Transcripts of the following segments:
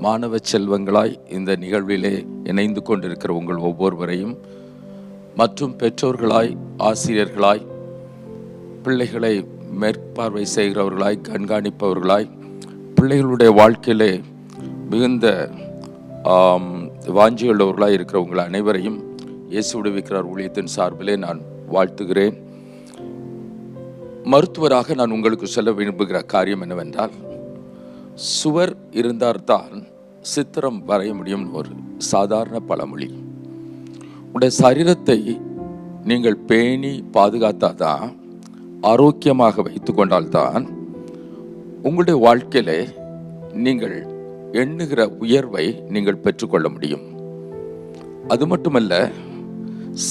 மாணவ செல்வங்களாய் இந்த நிகழ்விலே இணைந்து கொண்டிருக்கிற உங்கள் ஒவ்வொருவரையும் மற்றும் பெற்றோர்களாய் ஆசிரியர்களாய் பிள்ளைகளை மேற்பார்வை செய்கிறவர்களாய் கண்காணிப்பவர்களாய் பிள்ளைகளுடைய வாழ்க்கையிலே மிகுந்த வாஞ்சியுள்ளவர்களாக வாஞ்சியுள்ளவர்களாய் இருக்கிற உங்கள் அனைவரையும் இயேசு விடுவிக்கிறார் ஊழியத்தின் சார்பிலே நான் வாழ்த்துகிறேன். மருத்துவராக நான் உங்களுக்கு சொல்ல விரும்புகிற காரியம் என்னவென்றால் சுவர் இருந்தால்தான் சித்திரம் வரைய முடியும் ஒரு சாதாரண பழமொழி. உடைய சரீரத்தை நீங்கள் பேணி பாதுகாத்தாதான் ஆரோக்கியமாக வைத்து கொண்டால்தான் உங்களுடைய வாழ்க்கையில நீங்கள் எண்ணுகிற உயர்வை நீங்கள் பெற்றுக்கொள்ள முடியும். அது மட்டுமல்ல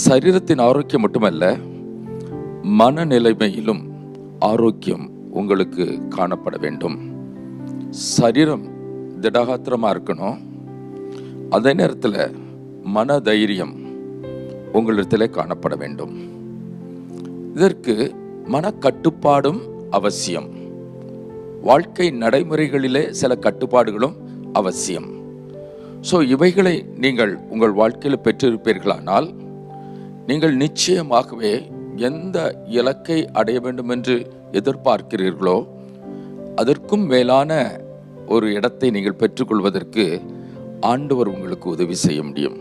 சரீரத்தின் ஆரோக்கியம் மட்டுமல்ல மனநிலைமையிலும் ஆரோக்கியம் உங்களுக்கு காணப்பட வேண்டும். சரீரம் திடகாத்திரமாக இருக்கணும். அதே நேரத்தில் மன தைரியம் உங்களிடத்தில் காணப்பட வேண்டும். இதற்கு மனக்கட்டுப்பாடும் அவசியம். வாழ்க்கை நடைமுறைகளிலே சில கட்டுப்பாடுகளும் அவசியம். ஸோ இவைகளை நீங்கள் உங்கள் வாழ்க்கையில் பெற்றிருப்பீர்களானால் நீங்கள் நிச்சயமாகவே எந்த இலக்கை அடைய வேண்டும் என்று எதிர்பார்க்கிறீர்களோ அதற்கும் மேலான ஒரு இடத்தை நீங்கள் பெற்றுக்கொள்வதற்கு ஆண்டவர் உங்களுக்கு உதவி செய்ய முடியும்.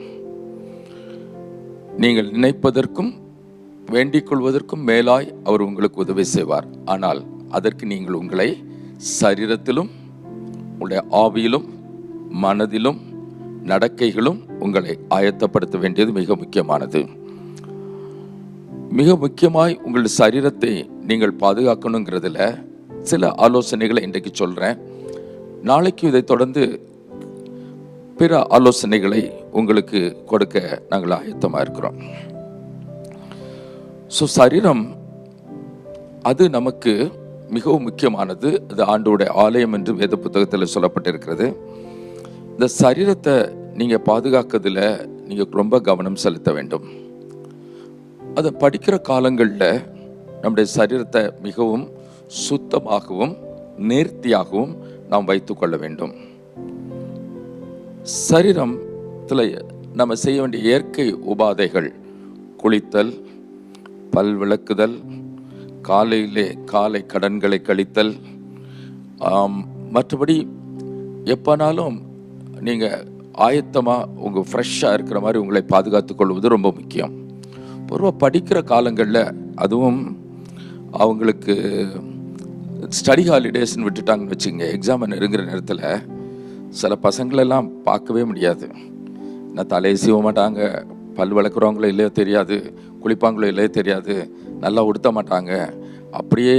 நீங்கள் நினைப்பதற்கும் வேண்டிக் கொள்வதற்கும் மேலாய் அவர் உங்களுக்கு உதவி செய்வார். ஆனால் அதற்கு நீங்கள் உங்களை சரீரத்திலும் உங்களுடைய ஆவியிலும் மனதிலும் நடக்கைகளும் உங்களை ஆயத்தப்படுத்த வேண்டியது மிக முக்கியமானது. மிக முக்கியமாய் உங்கள் சரீரத்தை நீங்கள் பாதுகாக்கணுங்கிறதுல சில ஆலோசனைகளை இன்றைக்கு சொல்கிறேன் நாளைக்கு இதை தொடர்ந்து பிற ஆலோசனைகளை உங்களுக்கு கொடுக்க நாங்கள் ஆயத்தமாக இருக்கிறோம். ஸோ சரீரம் அது நமக்கு மிகவும் முக்கியமானது. அது ஆண்டோடைய ஆலயம் என்று வேத புத்தகத்தில் சொல்லப்பட்டிருக்கிறது. இந்த சரீரத்தை நீங்கள் பாதுகாக்கிறதுல நீங்கள் ரொம்ப கவனம் செலுத்த வேண்டும். அதை படிக்கிற காலங்களில் நம்முடைய சரீரத்தை மிகவும் சுத்தமாகவும் நேர்த்தியாகவும் நாம் வைத்துக்கொள்ள வேண்டும். சரீரத்தில் நம்ம செய்ய வேண்டிய இயற்கை உபாதைகள் குளித்தல் பல் விளக்குதல் காலையிலே காலை கடன்களை கழித்தல் மற்றபடி எப்போனாலும் நீங்கள் ஆயத்தமாக உங்கள் ஃப்ரெஷ்ஷாக இருக்கிற மாதிரி உங்களை பாதுகாத்து கொள்வது ரொம்ப முக்கியம். பொதுவாக படிக்கிற காலங்களில் அதுவும் அவங்களுக்கு ஸ்டடி ஹாலிடேஸ்னு விட்டுட்டாங்கன்னு வச்சுங்க எக்ஸாம் நெருங்குற நேரத்தில் சில பசங்களெல்லாம் பார்க்கவே முடியாது. நான் தலையை சீவ மாட்டாங்க பல் வளர்க்குறவங்களோ இல்லையோ தெரியாது குளிப்பாங்களோ இல்லையோ தெரியாது நல்லா உடுத்த மாட்டாங்க. அப்படியே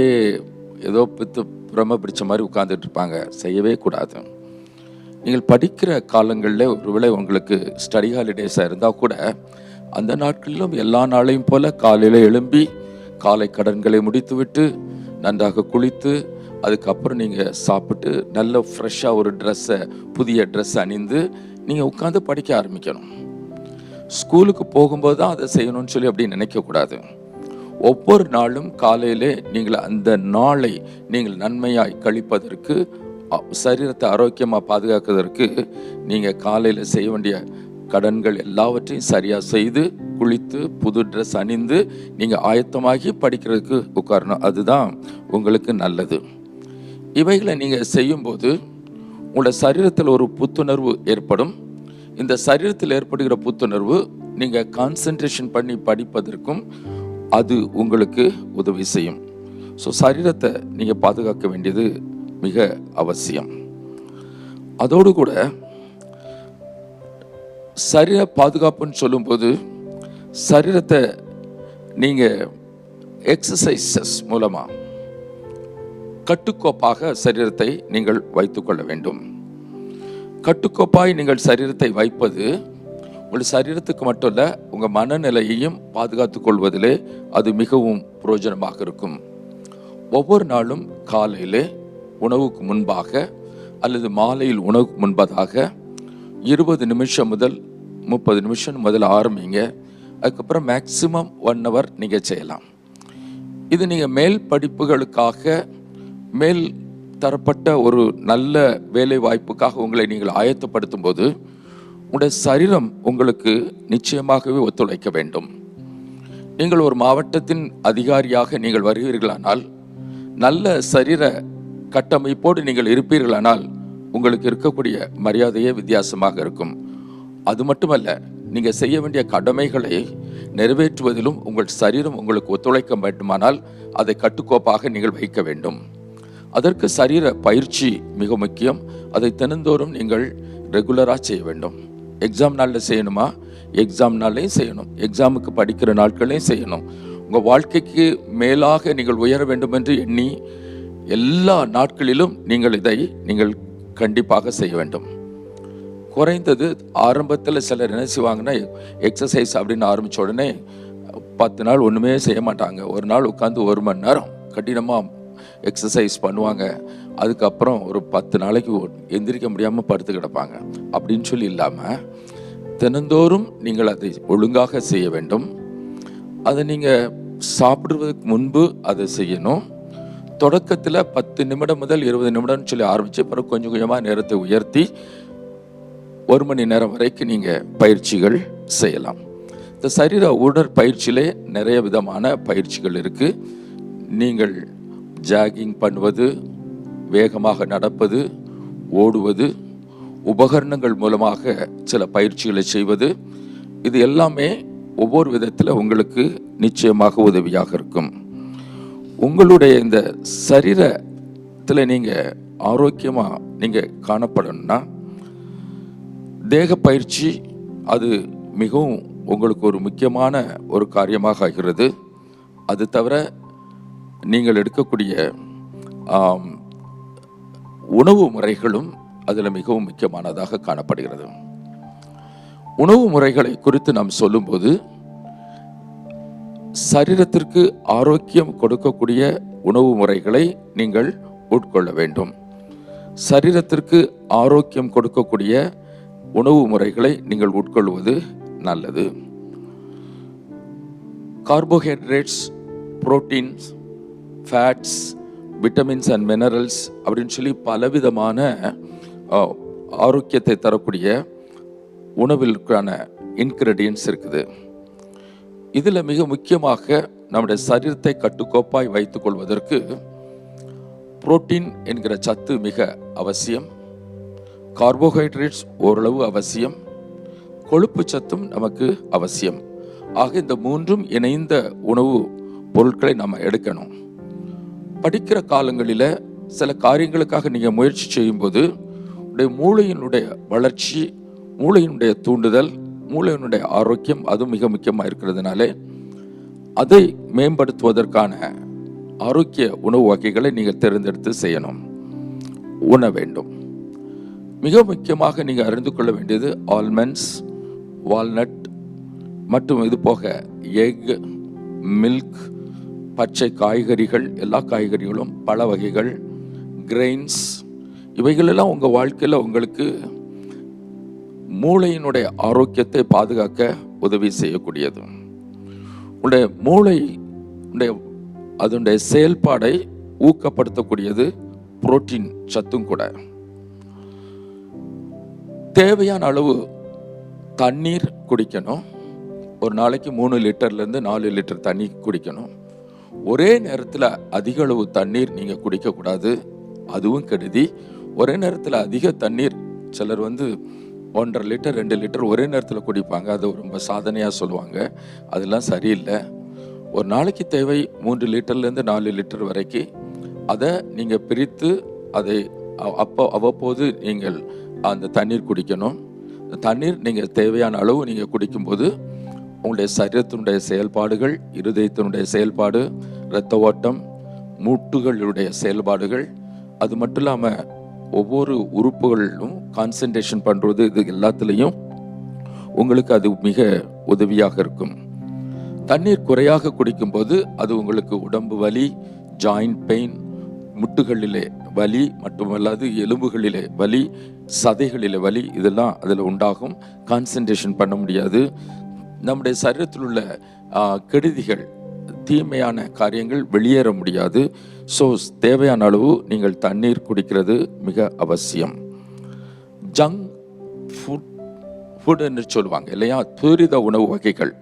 ஏதோ பித்து பிரம பிடிச்ச மாதிரி உட்காந்துட்டு இருப்பாங்க. செய்யவே கூடாது. நீங்கள் படிக்கிற காலங்களில் ஒருவேளை உங்களுக்கு ஸ்டடி ஹாலிடேஸாக இருந்தால் கூட அந்த நாட்களிலும் எல்லா நாளையும் போல காலையில் எழும்பி காலை கடன்களை முடித்துவிட்டு நன்றாக குளித்து அதுக்கப்புறம் நீங்கள் சாப்பிட்டு நல்ல ஃப்ரெஷ்ஷாக ஒரு ட்ரெஸ்ஸை புதிய ட்ரெஸ் அணிந்து நீங்கள் உட்காந்து படிக்க ஆரம்பிக்கணும். ஸ்கூலுக்கு போகும்போது தான் அதை செய்யணும்னு சொல்லி அப்படி நினைக்கக்கூடாது ஒவ்வொரு நாளும் காலையிலே நீங்கள் அந்த நாளை நீங்கள் நன்மையாய் கழிப்பதற்கு சரீரத்தை ஆரோக்கியமாக பாதுகாக்கிறதற்கு நீங்கள் காலையில் செய்ய வேண்டிய கடன்கள் எல்லாவற்றையும் சரியாக செய்து குளித்து புது ட்ரெஸ் அணிந்து நீங்கள் ஆயத்தமாகி படிக்கிறதுக்கு உட்காரணும். அதுதான் உங்களுக்கு நல்லது. இவைகளை நீங்கள் செய்யும்போது உங்களோட சரீரத்தில் ஒரு புத்துணர்வு ஏற்படும். இந்த சரீரத்தில் ஏற்படுகிற புத்துணர்வு நீங்கள் கான்சென்ட்ரேஷன் பண்ணி படிப்பதற்கும் அது உங்களுக்கு உதவி செய்யும். ஸோ சரீரத்தை நீங்கள் பாதுகாக்க வேண்டியது மிக அவசியம். அதோடு கூட சரீர பாதுகாப்புன்னு சொல்லும்போது சரீரத்தை நீங்கள் எக்ஸசைசஸ் மூலமாக கட்டுக்கோப்பாக சரீரத்தை நீங்கள் வைத்துக்கொள்ள வேண்டும். கட்டுக்கோப்பாய் நீங்கள் சரீரத்தை வைப்பது உங்கள் சரீரத்துக்கு மட்டும் இல்லை உங்கள் மனநிலையையும் பாதுகாத்து கொள்வதிலே அது மிகவும் பிரயோஜனமாக இருக்கும். ஒவ்வொரு நாளும் காலையிலே உணவுக்கு முன்பாக அல்லது மாலையில் உணவுக்கு முன்பதாக இருபது நிமிஷம் முதல் முப்பது நிமிஷம் முதல்ல ஆரம்பிங்க. அதுக்கப்புறம் மேக்சிமம் ஒன் ஹவர் நீங்கள் செய்யலாம். இது நீங்கள் மேல் படிப்புகளுக்காக மேல் தரப்பட்ட ஒரு நல்ல வேலை வாய்ப்புக்காக உங்களை நீங்கள் ஆயத்தப்படுத்தும் போது உங்களுடைய சரீரம் உங்களுக்கு நிச்சயமாகவே ஒத்துழைக்க வேண்டும். நீங்கள் ஒரு மாவட்டத்தின் அதிகாரியாக நீங்கள் வருவீர்களானால் நல்ல சரீர கட்டமைப்போடு நீங்கள் இருப்பீர்களானால் உங்களுக்கு இருக்கக்கூடிய மரியாதையே வித்தியாசமாக இருக்கும். அது மட்டுமல்ல நீங்கள் செய்ய வேண்டிய கடமைகளை நிறைவேற்றுவதிலும் உங்கள் சரீரம் உங்களுக்கு ஒத்துழைக்க வேண்டுமானால் அதை கட்டுக்கோப்பாக நீங்கள் வைக்க வேண்டும். அதற்கு சரீர பயிற்சி மிக முக்கியம். அதை தினந்தோறும் நீங்கள் ரெகுலராக செய்ய வேண்டும். எக்ஸாம் நாளில் செய்யணுமா? எக்ஸாம் நாள்லையும் செய்யணும். எக்ஸாமுக்கு படிக்கிற நாட்களையும் செய்யணும். உங்கள் வாழ்க்கைக்கு மேலாக நீங்கள் உயர வேண்டும் என்று எண்ணி எல்லா நாட்களிலும் நீங்கள் இதை நீங்கள் கண்டிப்பாக செய்ய வேண்டும். குறைந்தது ஆரம்பத்தில் சிலர் என்ன செய்வாங்கன்னா எக்ஸசைஸ் அப்படின்னு ஆரம்பித்த உடனே பத்து நாள் ஒன்றுமே செய்ய மாட்டாங்க. ஒரு நாள் உட்காந்து ஒரு மணி நேரம் கடினமாக எக்ஸசைஸ் பண்ணுவாங்க. அதுக்கப்புறம் ஒரு பத்து நாளைக்கு ஒ- எந்திரிக்க முடியாமல் படுத்து கிடப்பாங்க. அப்படின்னு சொல்லி இல்லாமல் தினந்தோறும் நீங்கள் அதை ஒழுங்காக செய்ய வேண்டும். அதை நீங்கள் சாப்பிடுவதற்கு முன்பு அதை செய்யணும். தொடக்கத்தில் பத்து நிமிடம் முதல் இருபது நிமிடம்னு சொல்லி ஆரம்பித்து பிறகு கொஞ்சம் கொஞ்சமாக நேரத்தை உயர்த்தி ஒரு மணி நேரம் வரைக்கும் நீங்கள் பயிற்சிகள் செய்யலாம். இந்த சரீர உடற்பயிற்சியிலே நிறைய விதமான பயிற்சிகள் இருக்குது நீங்கள் ஜாகிங் பண்ணுவது வேகமாக நடப்பது ஓடுவது உபகரணங்கள் மூலமாக சில பயிற்சிகளை செய்வது இது எல்லாமே ஒவ்வொரு விதத்தில் உங்களுக்கு நிச்சயமாக உதவியாக இருக்கும். உங்களுடைய இந்த சரீரத்தில் நீங்கள் ஆரோக்கியமாக நீங்கள் காணப்படணும்னா தேக பயிற்சி அது மிகவும் உங்களுக்கு ஒரு முக்கியமான ஒரு காரியமாக ஆகிறது. அது தவிர நீங்கள் எடுக்கக்கூடிய உணவு முறைகளும் அதில் மிகவும் முக்கியமானதாக காணப்படுகிறது. உணவு முறைகளை குறித்து நாம் சொல்லும்போது சரீரத்திற்கு ஆரோக்கியம் கொடுக்கக்கூடிய உணவு முறைகளை நீங்கள் உட்கொள்ள வேண்டும். சரீரத்திற்கு ஆரோக்கியம் கொடுக்கக்கூடிய உணவு முறைகளை நீங்கள் உட்கொள்வது நல்லது. Carbohydrates proteins fats vitamins and minerals அப்படின்னு சொல்லி பலவிதமான ஆரோக்கியத்தை தரக்கூடிய உணவிற்கான இன்கிரீடியன்ஸ் இருக்குது. இதில் மிக முக்கியமாக நம்முடைய சரீரத்தை கட்டுக்கோப்பாய் வைத்துக் கொள்வதற்கு புரோட்டீன் என்கிற சத்து மிக அவசியம். கார்போஹைட்ரேட்ஸ் ஓரளவு அவசியம். கொழுப்பு சத்தும் நமக்கு அவசியம். ஆக இந்த மூன்றும் இணைந்த உணவு பொருட்களை நம்ம எடுக்கணும். படிக்கிற காலங்களில் சில காரியங்களுக்காக நீங்கள் முயற்சி செய்யும்போது உடைய மூளையினுடைய வளர்ச்சி மூளையினுடைய தூண்டுதல் மூளையினுடைய ஆரோக்கியம் அது மிக முக்கியமாக இருக்கிறதுனாலே அதை மேம்படுத்துவதற்கான ஆரோக்கிய உணவு வகைகளை நீங்கள் தேர்ந்தெடுத்து செய்யணும். உண்ண வேண்டும். மிக முக்கியமாக நீங்கள் அறிந்து கொள்ள வேண்டியது ஆல்மண்ட்ஸ் வால்நட் மற்றும் இது போக எக் மில்க் பச்சை காய்கறிகள் எல்லா காய்கறிகளும் பல வகைகள் கிரெயின்ஸ் இவைகளெல்லாம் உங்கள் வாழ்க்கையில் உங்களுக்கு மூளையினுடைய ஆரோக்கியத்தை பாதுகாக்க உதவி செய்யக்கூடியது. உடைய மூளை உடைய அதனுடைய செயல்பாடை ஊக்கப்படுத்தக்கூடியது புரோட்டீன் சத்தும் கூட. தேவையான அளவு தண்ணீர் குடிக்கணும். ஒரு நாளைக்கு மூணு லிட்டர்லேருந்து நாலு லிட்டர் தண்ணி குடிக்கணும். ஒரே நேரத்தில் அதிக அளவு தண்ணீர் நீங்கள் குடிக்கக்கூடாது. அதுவும் கெடுதி. ஒரே நேரத்தில் அதிக தண்ணீர் சிலர் வந்து ஒன்றரை லிட்டர் ரெண்டு லிட்டர் ஒரே நேரத்தில் குடிப்பாங்க. அது ரொம்ப சாதனையாக சொல்லுவாங்க. அதெல்லாம் சரியில்லை. ஒரு நாளைக்கு தேவை மூன்று லிட்டர்லேருந்து நாலு லிட்டர் வரைக்கும் அதை நீங்கள் பிரித்து அதை அப்போ அவ்வப்போது நீங்கள் அந்த தண்ணீர் குடிக்கணும். தண்ணீர் நீங்கள் தேவையான அளவு நீங்கள் குடிக்கும்போது உங்களுடைய சரீரத்தினுடைய செயல்பாடுகள் இருதயத்தினுடைய செயல்பாடு இரத்த ஓட்டம் மூட்டுகளுடைய செயல்பாடுகள் அது மட்டும் இல்லாமல் ஒவ்வொரு உறுப்புகளிலும் கான்சன்ட்ரேஷன் பண்ணுறது இது எல்லாத்துலேயும் உங்களுக்கு அது மிக உதவியாக இருக்கும். தண்ணீர் குறையாக குடிக்கும்போது அது உங்களுக்கு உடம்பு வலி ஜாயிண்ட் பெயின் முட்டுகளிலே வலி மட்டுமல்லாது எலும்புகளிலே வலி சதைகளிலே வலி இதெல்லாம் அதில் உண்டாகும். கான்சன்ட்ரேஷன் பண்ண முடியாது. நம்முடைய சரீரத்தில் உள்ள கெடுதிகள் தீமையான காரியங்கள் வெளியேற முடியாது. ஸோ தேவையான அளவு நீங்கள் தண்ணீர் குடிக்கிறது மிக அவசியம். ஜங்க் ஃபுட் ஃபுட் என்று சொல்லுவாங்க இல்லையா? துரித உணவு வகைகள்.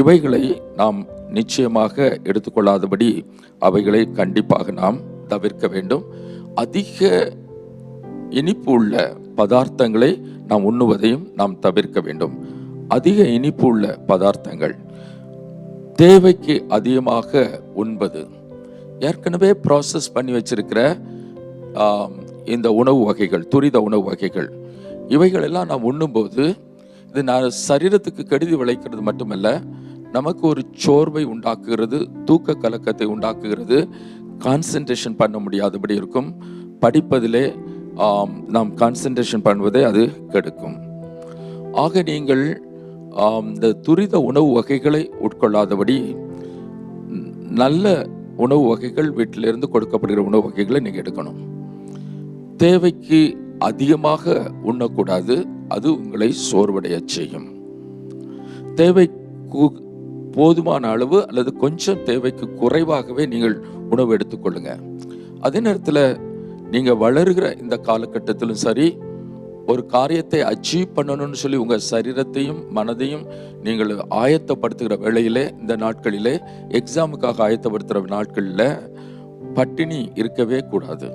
இவைகளை நாம் நிச்சயமாக எடுத்துக்கொள்ளாதபடி அவைகளை கண்டிப்பாக நாம் தவிர்க்க வேண்டும். அதிக இனிப்பு உள்ள பதார்த்தங்களை நாம் உண்ணுவதையும் நாம் தவிர்க்க வேண்டும். அதிக இனிப்பு உள்ள பதார்த்தங்கள் தேவைக்கு அதிகமாக உண்பது. ஏற்கனவே ப்ராசஸ் பண்ணி வச்சிருக்கிற இந்த உணவு வகைகள் துரித உணவு வகைகள் இவைகள் எல்லாம் நாம் உண்ணும்போது இது நான் சரீரத்துக்கு கெடுதி விளைக்கிறது மட்டுமல்ல நமக்கு ஒரு சோர்வை உண்டாக்குகிறது தூக்க கலக்கத்தை உண்டாக்குகிறது கான்சென்ட்ரேஷன் பண்ண முடியாதபடி இருக்கும். படிப்பதிலே நாம் கான்சென்ட்ரேஷன் பண்ணுவதே அது கெடுக்கும். ஆக நீங்கள் இந்த துரித உணவு வகைகளை உட்கொள்ளாதபடி நல்ல உணவு வகைகள் வீட்டிலிருந்து கொடுக்கப்படுகிற உணவு வகைகளை நீங்கள் எடுக்கணும். தேவைக்கு அதிகமாக உண்ணக்கூடாது அது உங்களை சோர்வடைய செய்யும். தேவை போதுமான அளவு அல்லது கொஞ்சம் தேவைக்கு குறைவாகவே நீங்கள் உணவு எடுத்துக்கொள்ளுங்க. அதே நேரத்தில் நீங்கள் வளருகிற இந்த காலகட்டத்திலும் சரி ஒரு காரியத்தை அச்சீவ் பண்ணணும்னு சொல்லி உங்கள் சரீரத்தையும் மனதையும் நீங்கள் ஆயத்தப்படுத்துகிற வேளையிலே இந்த நாட்களிலே எக்ஸாமுக்காக ஆயத்தப்படுத்துகிற நாட்களில் பட்டினி இருக்கவே கூடாது.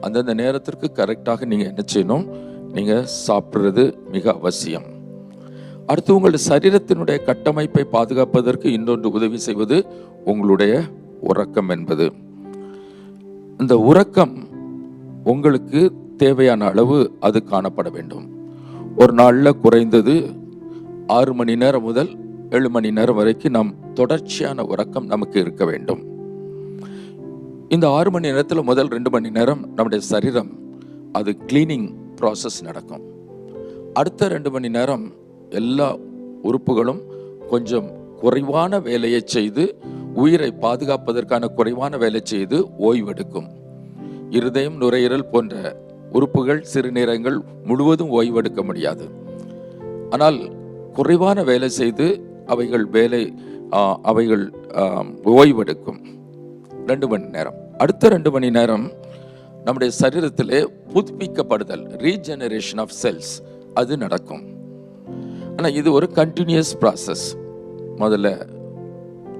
அந்தந்த நேரத்திற்கு கரெக்டாக நீங்கள் என்ன செய்யணும்? நீங்கள் சாப்பிட்றது மிக அவசியம். அடுத்து உங்களுடைய சரீரத்தினுடைய கட்டமைப்பை பாதுகாப்பதற்கு இன்னொன்று உதவி செய்வது உங்களுடைய உறக்கம் என்பது. இந்த உறக்கம் உங்களுக்கு தேவையான அளவு அது காணப்பட வேண்டும். ஒரு நாளில் குறைந்தது ஆறு மணி நேரம் முதல் ஏழு மணி நேரம் வரைக்கும் நாம் தொடர்ச்சியான உறக்கம் நமக்கு இருக்க வேண்டும். இந்த ஆறு மணி நேரத்தில் முதல் ரெண்டு மணி நேரம் நம்முடைய சரீரம் அது கிளீனிங் ப்ராசஸ் நடக்கும். அடுத்த ரெண்டு மணி நேரம் எல்லா உறுப்புகளும் கொஞ்சம் குறைவான வேலையை செய்து உயிரை பாதுகாப்பதற்கான குறைவான வேலை செய்து ஓய்வெடுக்கும். இருதயம் நுரையீரல் போன்ற உறுப்புகள் சிறுநீரகங்கள் முழுவதும் ஓய்வெடுக்க முடியாது. ஆனால் குறைவான வேலை செய்து அவைகள் வேலை அவைகள் ஓய்வெடுக்கும். ரெண்டு மணி நேரம். அடுத்த ரெண்டு மணி நேரம் நம்முடைய சரீரத்திலே புதுப்பிக்கப்படுதல் ரீஜெனரேஷன் ஆஃப் செல்ஸ் அது நடக்கும். ஆனால் இது ஒரு கண்டினியூஸ் ப்ராசஸ் முதல்ல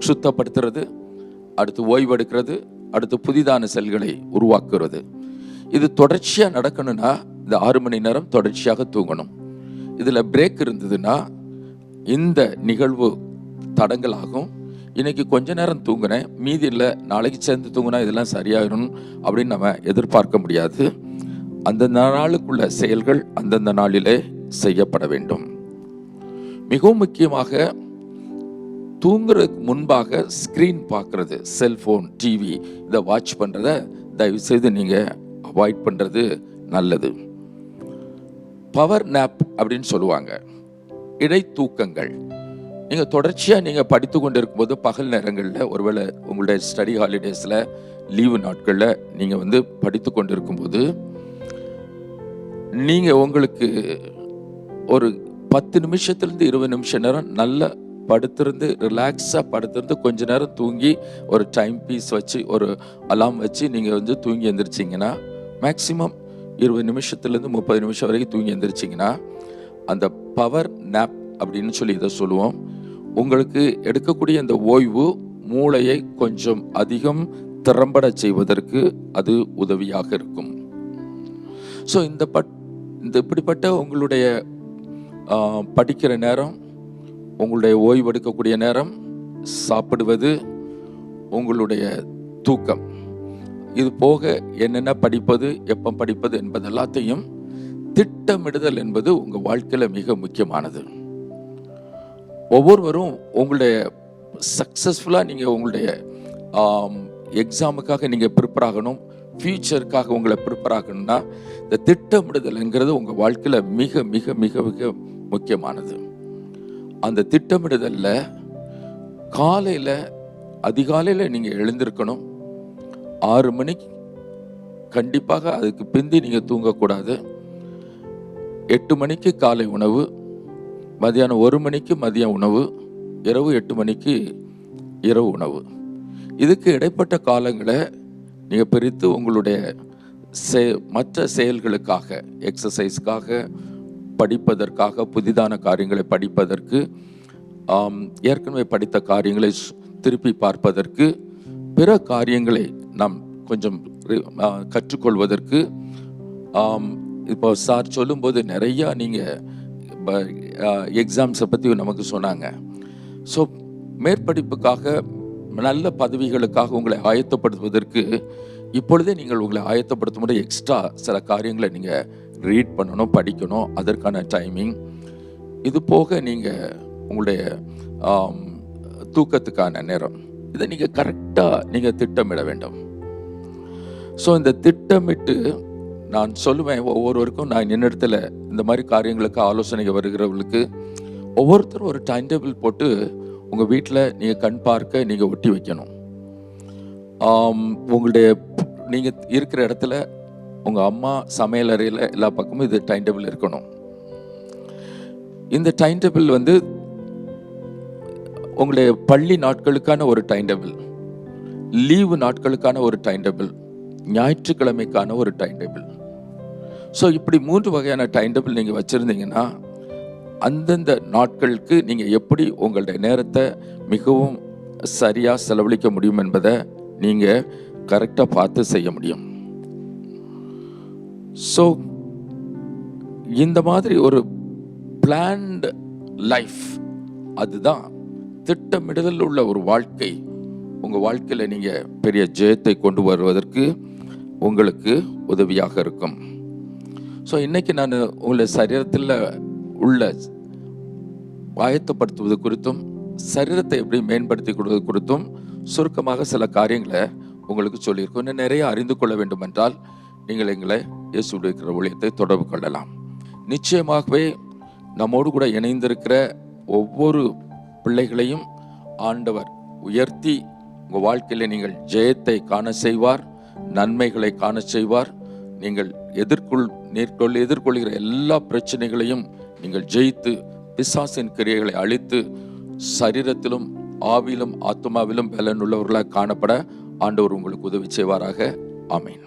சுத்தப்படுத்துறது அடுத்து ஓய்வெடுக்கிறது அடுத்து புதிதான செல்களை உருவாக்குறது. இது தொடர்ச்சியாக நடக்கணும்னா இந்த ஆறு மணி நேரம் தொடர்ச்சியாக தூங்கணும். இதில் பிரேக் இருந்ததுன்னா இந்த நிகழ்வு தடங்கலாகும் இன்னைக்கு கொஞ்ச நேரம் தூங்கினேன் மீதி இல்லை நாளைக்கு சேர்ந்து தூங்கினா இதெல்லாம் சரியாயிரும் அப்படின்னு நம்ம எதிர்பார்க்க முடியாது. அந்தந்த நாளுக்குள்ள செயல்கள் அந்தந்த நாளிலே செய்யப்பட வேண்டும். மிகவும் முக்கியமாக தூங்குறதுக்கு முன்பாக ஸ்க்ரீன் பார்க்குறது செல்ஃபோன் டிவி இதை வாட்ச் பண்ணுறத தயவு செய்து நீங்கள் அவாய்ட் பண்ணுறது நல்லது. பவர் நேப் அப்படின்னு சொல்லுவாங்க. இடைத்தூக்கங்கள் நீங்கள் தொடர்ச்சியாக நீங்கள் படித்து கொண்டு இருக்கும்போது பகல் நேரங்களில் ஒருவேளை உங்களுடைய ஸ்டடி ஹாலிடேஸில் லீவு நாட்களில் நீங்கள் வந்து படித்து கொண்டு இருக்கும்போது நீங்கள் உங்களுக்கு ஒரு பத்து நிமிஷத்துலேருந்து இருபது நிமிஷம் நேரம் நல்ல படுத்திருந்து ரிலாக்ஸாக படுத்திருந்து கொஞ்ச நேரம் தூங்கி ஒரு டைம் பீஸ் வச்சு ஒரு அலாம் வச்சு நீங்கள் வந்து தூங்கி எந்திரிச்சிங்கன்னா மேக்ஸிமம் இருபது நிமிஷத்துலேருந்து முப்பது நிமிஷம் வரைக்கும் தூங்கி எந்திரிச்சிங்கன்னா அந்த பவர் நேப் அப்படின்னு சொல்லி இதை சொல்லுவோம். உங்களுக்கு எடுக்கக்கூடிய அந்த ஓய்வு மூளையை கொஞ்சம் அதிகம் திறம்பட செய்வதற்கு அது உதவியாக இருக்கும். ஸோ இந்த பட் இந்த இப்படிப்பட்ட உங்களுடைய படிக்கிற நேரம் உங்களுடைய ஓய்வெடுக்கக்கூடிய நேரம் சாப்பிடுவது உங்களுடைய தூக்கம். இது போக என்னென்ன படிப்பது எப்போ படிப்பது என்பது எல்லாத்தையும் திட்டமிடுதல் என்பது உங்கள் வாழ்க்கையில் மிக முக்கியமானது. ஒவ்வொருவரும் உங்களுடைய சக்ஸஸ்ஃபுல்லாக நீங்கள் உங்களுடைய எக்ஸாமுக்காக நீங்கள் ப்ரிப்பேர் ஆகணும் ஃபியூச்சருக்காக உங்களை ப்ரிப்பேர் ஆகணும்னா இந்த திட்டமிடுதல்ங்கிறது உங்கள் வாழ்க்கையில் மிக மிக மிக மிக முக்கியமானது. அந்த திட்டமிடுதலில் காலையில் அதிகாலையில் நீங்கள் எழுந்திருக்கணும். ஆறு மணிக்கு கண்டிப்பாக அதுக்கு பிந்தி நீங்கள் தூங்கக்கூடாது. எட்டு மணிக்கு காலை உணவு மதியானம் ஒரு மணிக்கு மதிய உணவு இரவு எட்டு மணிக்கு இரவு உணவு. இதுக்கு இடைப்பட்ட காலங்களை நீங்கள் பிரித்து உங்களுடைய செ மற்ற செயல்களுக்காக எக்ஸசைஸ்க்காக படிப்பதற்காக புதிதான காரியங்களை படிப்பதற்கு ஏற்கனவே படித்த காரியங்களை திருப்பி பார்ப்பதற்கு பிற காரியங்களை நாம் கொஞ்சம் கற்றுக்கொள்வதற்கு இப்போ சார் சொல்லும்போது நிறையா நீங்கள் எக்ஸாம்ஸை பற்றி நமக்கு சொன்னாங்க. ஸோ மேற்படிப்புக்காக நல்ல பதவிகளுக்காக உங்களை ஆயத்தப்படுத்துவதற்கு இப்பொழுதே நீங்கள் உங்களை ஆயத்தப்படுத்தும் போது எக்ஸ்ட்ரா சில காரியங்களை நீங்கள் ரீட் பண்ணணும் படிக்கணும் அதற்கான டைமிங் இது போக நீங்கள் உங்களுடைய தூக்கத்துக்கான நேரம். இதை நீங்கள் கரெக்டாக நீங்கள் திட்டமிட வேண்டும். ஸோ இந்த திட்டமிட்டு நான் சொல்லுவேன் ஒவ்வொருவருக்கும் நான் என்னிடத்துல இந்த மாதிரி காரியங்களுக்கு ஆலோசனை வருகிறவர்களுக்கு ஒவ்வொருத்தரும் ஒரு டைம் டேபிள் போட்டு உங்கள் வீட்டில் நீங்கள் கண் பார்க்க நீங்கள் ஒட்டி வைக்கணும். உங்களுடைய நீங்கள் இருக்கிற இடத்துல உங்கள் அம்மா சமையல் அறையில் எல்லா பக்கமும் இது டைம் டேபிள் இருக்கணும். இந்த டைம் டேபிள் வந்து உங்களுடைய பள்ளி நாட்களுக்கான ஒரு டைம் டேபிள் லீவு நாட்களுக்கான ஒரு டைம் டேபிள் ஞாயிற்றுக்கிழமைக்கான ஒரு டைம் டேபிள் ஸோ இப்படி மூன்று வகையான டைம் டேபிள் நீங்கள் வச்சுருந்தீங்கன்னா அந்தந்த நாட்களுக்கு நீங்கள் எப்படி உங்களுடைய நேரத்தை மிகவும் சரியாக செலவழிக்க முடியும் என்பதை நீங்கள் கரெக்டாக பார்த்து செய்ய முடியும். ஸோ இந்த மாதிரி ஒரு பிளான்டு லைஃப் அதுதான் திட்டமிடுதல் உள்ள ஒரு வாழ்க்கை. உங்கள் வாழ்க்கையில் நீங்கள் பெரிய ஜெயத்தை கொண்டு வருவதற்கு உங்களுக்கு உதவியாக இருக்கும். ஸோ இன்றைக்கி நான் உங்களை சரீரத்தில் உள்ள ஆயத்தப்படுத்துவது குறித்தும் சரீரத்தை எப்படி மேம்படுத்தி கொடுவது குறித்தும் சுருக்கமாக சில காரியங்களை உங்களுக்கு சொல்லியிருக்கோம். இன்னும் நிறைய அறிந்து கொள்ள வேண்டும் என்றால் நீங்கள் எங்களை இயேசுடைய இருக்கிற ஊழியத்தை தொடர்பு கொள்ளலாம். நிச்சயமாகவே நம்மோடு கூட இணைந்திருக்கிற ஒவ்வொரு பிள்ளைகளையும் ஆண்டவர் உயர்த்தி உங்கள் வாழ்க்கையில் நீங்கள் ஜெயத்தை காண செய்வார் நன்மைகளை காண செய்வார். நீங்கள் எதிர்கொள் நேர்கொள் எதிர்கொள்கிற எல்லா பிரச்சனைகளையும் நீங்கள் ஜெயித்து பிசாசின் கிரியைகளை அழித்து சரீரத்திலும் ஆவிலும் ஆத்மாவிலும் பலனுள்ளவர்களாக காணப்பட ஆண்டவர் உங்களுக்கு உதவி செய்வாராக. ஆமீன்.